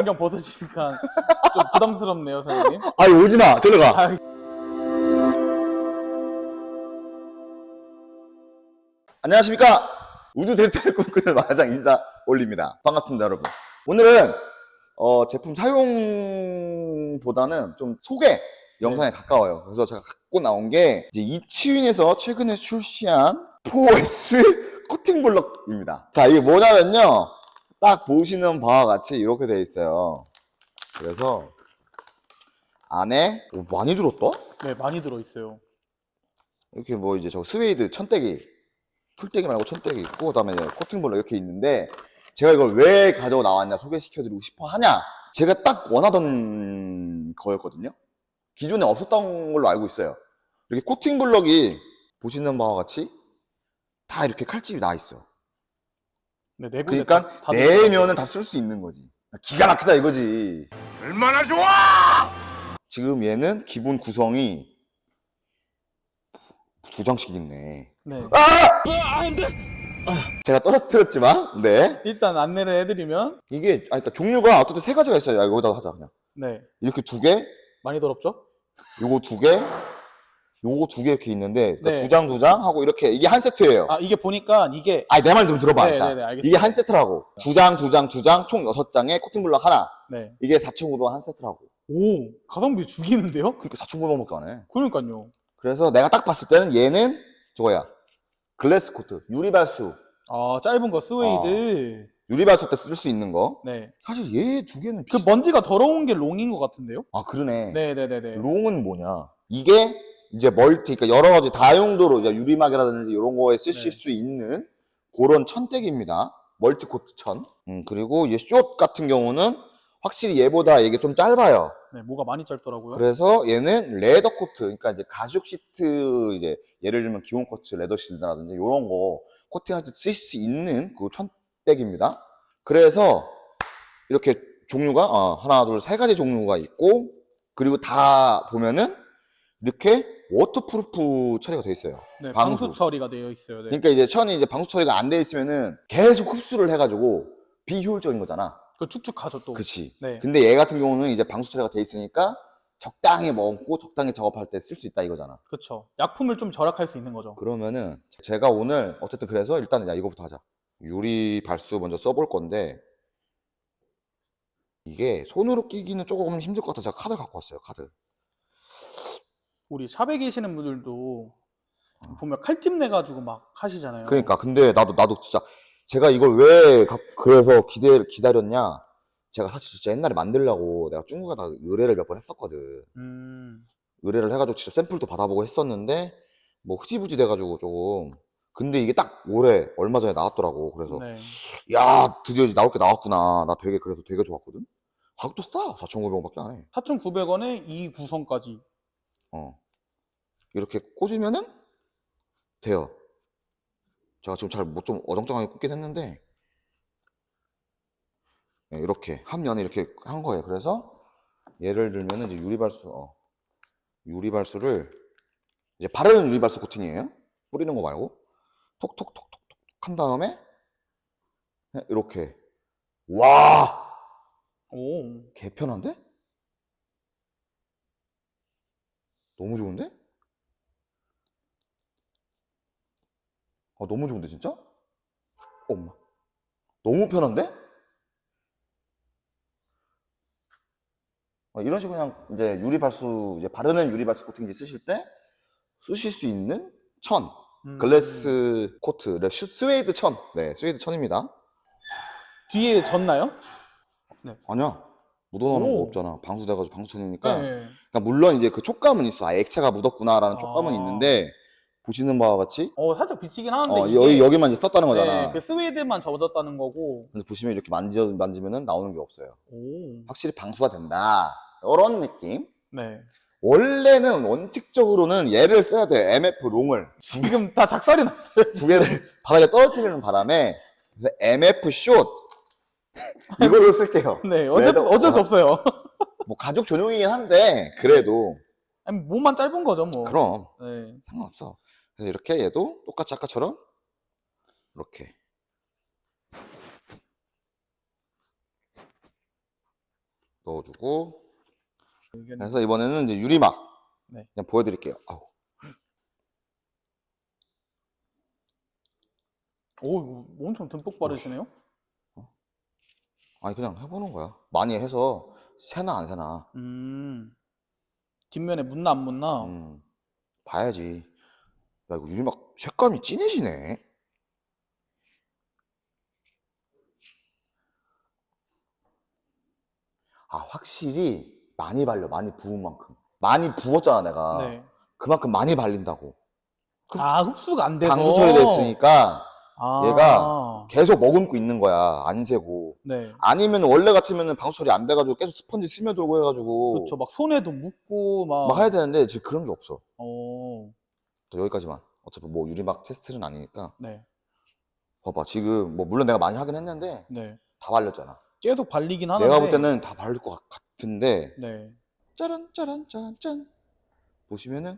안경 벗으시니까 좀 부담스럽네요, 사장님. 아니 오지 마. 들어가. 아, 안녕하십니까? 우주 대스타를 꿈꾸는 마장 인사 올립니다. 반갑습니다 여러분. 오늘은 어, 제품 사용보다는 좀 소개 영상에 가까워요. 그래서 제가 갖고 나온 게 이제 이치윈에서 최근에 출시한 4S 코팅 블럭입니다. 자 이게 뭐냐면요 딱 보시는 바와 같이 이렇게 되어 있어요. 그래서 안에 오, 많이 들었다? 네, 많이 들어있어요. 이렇게 뭐 이제 저 스웨이드 천대기 풀떼기 말고 천대기 있고 그다음에 이제 코팅볼러 이렇게 있는데 제가 이걸 왜 가져고 나왔냐 소개시켜드리고 싶어 하냐? 제가 딱 원하던 거였거든요. 기존에 없었던 걸로 알고 있어요. 이렇게 코팅 블럭이 보시는 바와 같이 다 이렇게 칼집이 나 있어 네, 네 군데 그러니까 다- 다 들어있어요. 내면은 다쓸 수 있는 거지 기가 막히다 이거지 얼마나 좋아! 지금 얘는 기본 구성이 두 장씩 있네 네. 제가 떨어뜨렸지만 네 일단 안내를 해드리면, 이게 아 그러니까 종류가 어쨌든 세 가지가 있어요. 야, 여기다 하자 그냥. 네, 이렇게 두 개, 많이 더럽죠? 요거 두 개, 요거 두 개 이렇게 있는데 그러니까 네. 두 장 두 장 하고 이렇게 이게 한 세트예요. 아, 이게 보니까 이게, 아니 내 말 좀 들어봐 네, 일단. 네, 네, 알겠습니다. 이게 한 세트라고. 두 장, 두 장, 두 장, 총 여섯 장에 코팅 블럭 하나. 네. 이게 4,900원 한 세트라고. 오, 가성비 죽이는데요? 그러니까 4,900원밖에 안 해. 그러니까요. 그래서 내가 딱 봤을 때는 얘는 저거야. 글래스 코트, 유리발수. 아, 짧은 거 스웨이드. 유리발수 때 쓸 수 있는 거. 네. 사실 얘 두 개는 그 비슷... 먼지가 더러운 게 롱인 것 같은데요? 아 그러네. 네 네 네 네. 롱은 뭐냐? 이게 이제 멀티, 그러니까 여러 가지 다용도로 이제 유리막이라든지 이런 거에 쓰실 네. 수 있는 그런 천대기입니다. 멀티 코트 천. 음, 그리고 이제 숏 같은 경우는 확실히 얘보다 이게 좀 짧아요. 네, 뭐가 많이 짧더라고요. 그래서 얘는 레더 코트, 그러니까 이제 가죽 시트 이제 예를 들면 기본 코트, 레더 실드라든지 이런 거 코팅할 때 쓸 수 있는 그 천대기입니다. 그래서 이렇게 종류가 어, 하나, 둘, 세 가지 종류가 있고 그리고 다 보면은 이렇게 워터프루프 처리가 돼 있어요. 네, 방수. 방수 처리가 되어 있어요. 네. 그러니까 이제 천이 이제 방수 처리가 안 돼 있으면은 계속 흡수를 해가지고 비효율적인 거잖아. 그 축축하죠 또. 그치. 네. 근데 얘 같은 경우는 이제 방수 처리가 돼 있으니까 적당히 먹고 적당히 작업할 때 쓸 수 있다 이거잖아. 그렇죠. 약품을 좀 절약할 수 있는 거죠. 그러면은 제가 오늘 어쨌든 그래서 일단은 야 이거부터 하자. 유리 발수 먼저 써볼 건데 이게 손으로 끼기는 조금 힘들 것 같아서 제가 카드를 갖고 왔어요. 카드. 우리 샵에 계시는 분들도 보면 칼집 내 가지고 막 하시잖아요. 어. 그러니까 근데 나도 나도 진짜 제가 이걸 왜 가- 그래서 기대 기다렸냐? 제가 사실 진짜 옛날에 만들려고 내가 중국에다 의뢰를 몇 번 했었거든. 음. 의뢰를 해가지고 직접 샘플도 받아보고 했었는데 뭐 흐지부지 돼가지고 조금 근데 이게 딱 올해 얼마 전에 나왔더라고 그래서 네. 야 드디어 이제 나올 게 나왔구나 나 되게 그래서 되게 좋았거든 가격도 싸 4,900원밖에 안 해 4,900원에 이 구성까지. 어 이렇게 꽂으면은 돼요 제가 지금 잘 못 좀 어정쩡하게 꽂긴 했는데 네, 이렇게 한 면에 이렇게 한 거예요 그래서 예를 들면은 이제 유리발수 어, 유리발수를 이제 바르는 유리발수 코팅이에요 뿌리는 거 말고 톡톡톡톡톡 한 다음에 이렇게 와 오. 개편한데? 너무 좋은데? 아, 너무 좋은데, 진짜? 엄마. 너무 편한데? 아, 이런 식으로 그냥 이제 유리 발수, 이제 바르는 유리 발수 코팅기 쓰실 때 쓰실 수 있는 천. 음. 글래스 코트, 네, 슈- 스웨이드 천. 네, 스웨이드 천입니다. 뒤에 졌나요? 아니야. 묻어나는 오. 거 없잖아. 방수돼가지고 방수천이니까. 네. 그러니까 물론 이제 그 촉감은 있어. 아, 액체가 묻었구나라는 촉감은 아. 있는데 보시는 바와 같이 어, 살짝 비치긴 하는데 어, 이게 여기 여기만 이제 썼다는 거잖아. 네, 그 스웨이드만 접어졌다는 거고. 근데 보시면 이렇게 만져 만지면은 나오는 게 없어요. 오. 확실히 방수가 된다. 이런 느낌. 네. 원래는 원칙적으로는 얘를 써야 돼. MF 롱을 지금 다 작살이 났어요. 두 개를 바닥에 떨어뜨리는 바람에 그래서 MF 숏 이걸로 쓸게요. 네, 어쩔, 레더- 어쩔 수 어, 없어요. 뭐 가죽 전용이긴 한데 그래도 아니, 몸만 짧은 거죠, 뭐. 그럼 네. 상관없어. 그래서 이렇게 얘도 똑같이 아까처럼 이렇게 넣어주고 그래서 이번에는 이제 유리막 네. 그냥 보여드릴게요. 아우. 오, 엄청 듬뿍 바르시네요. 아니 그냥 해보는 거야. 많이 해서 새나 안 새나 음. 뒷면에 묻나 안 묻나? 음, 봐야지. 야 이거 유리막 색감이 진해지네. 아 확실히 많이 발려 많이 부은 만큼 많이 부었잖아 내가 네. 그만큼 많이 발린다고 아, 흡수가 안 돼서. 방수 처리됐으니까 아. 얘가 계속 머금고 있는 거야 안 새고 네. 아니면 원래 같으면 방수 처리 안 돼가지고 계속 스펀지 스며들고 해가지고 그렇죠. 막 손에도 묻고 막. 막 해야 되는데 지금 그런 게 없어 어. 또 여기까지만 어차피 뭐 유리막 테스트는 아니니까 네. 봐봐 지금 뭐 물론 내가 많이 하긴 했는데 네. 다 발렸잖아 계속 발리긴 하는데. 내가 볼 때는 다 바를 것 같- 같은데 네. 짜란 짜란 짠 짠 보시면은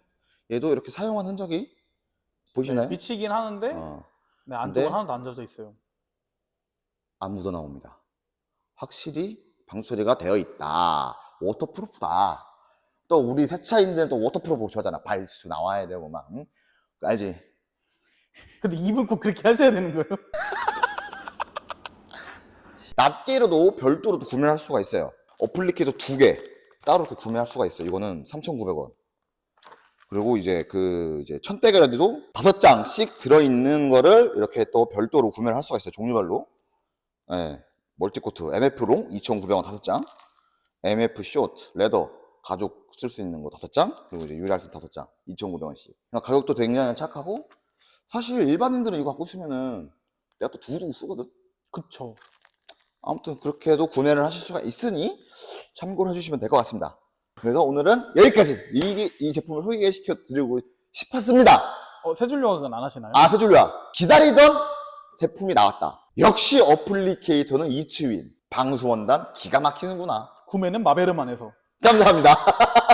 얘도 이렇게 사용한 흔적이 보이시나요? 비치긴 하는데 어, 네, 안쪽은 근데- 하나도 안 젖어 있어요. 안 묻어 나옵니다. 확실히 방수리가 되어 있다. 워터프루프다. 또 우리 세차인들은 또 워터프루프 좋아하잖아. 발수 나와야 되고 막. 응? 알지? 근데 입은 꼭 그렇게 하셔야 되는 거예요? 낱개로도 별도로 도 구매할 수가 있어요. 어플리케이터 두 개 따로 이렇게 구매할 수가 있어요. 이거는 3,900원. 그리고 이제 그 이제 천대가리도 다섯 장씩 들어있는 거를 이렇게 또 별도로 구매를 할 수가 있어요. 종류별로. 예. 멀티코트 MF롱 2,900원 다섯 장. MF 쇼트 레더 가죽 쓸수 있는 거 다섯 장. 그리고 이제 유리할 수 다섯 장 2,900원씩. 가격도 굉장히 착하고 사실 일반인들은 이거 갖고 있으면은 내가 또 두고두고 쓰거든. 그쵸. 아무튼 그렇게 해도 구매를 하실 수가 있으니 참고를 해주시면 될 것 같습니다. 그래서 오늘은 여기까지 이, 이 제품을 소개시켜 드리고 싶었습니다. 어, 세줄 요각은 안 하시나요? 아, 세줄야. 기다리던 제품이 나왔다. 역시 어플리케이터는 이츠윈. 방수원단 기가 막히는구나. 구매는 마베르만 해서. 감사합니다.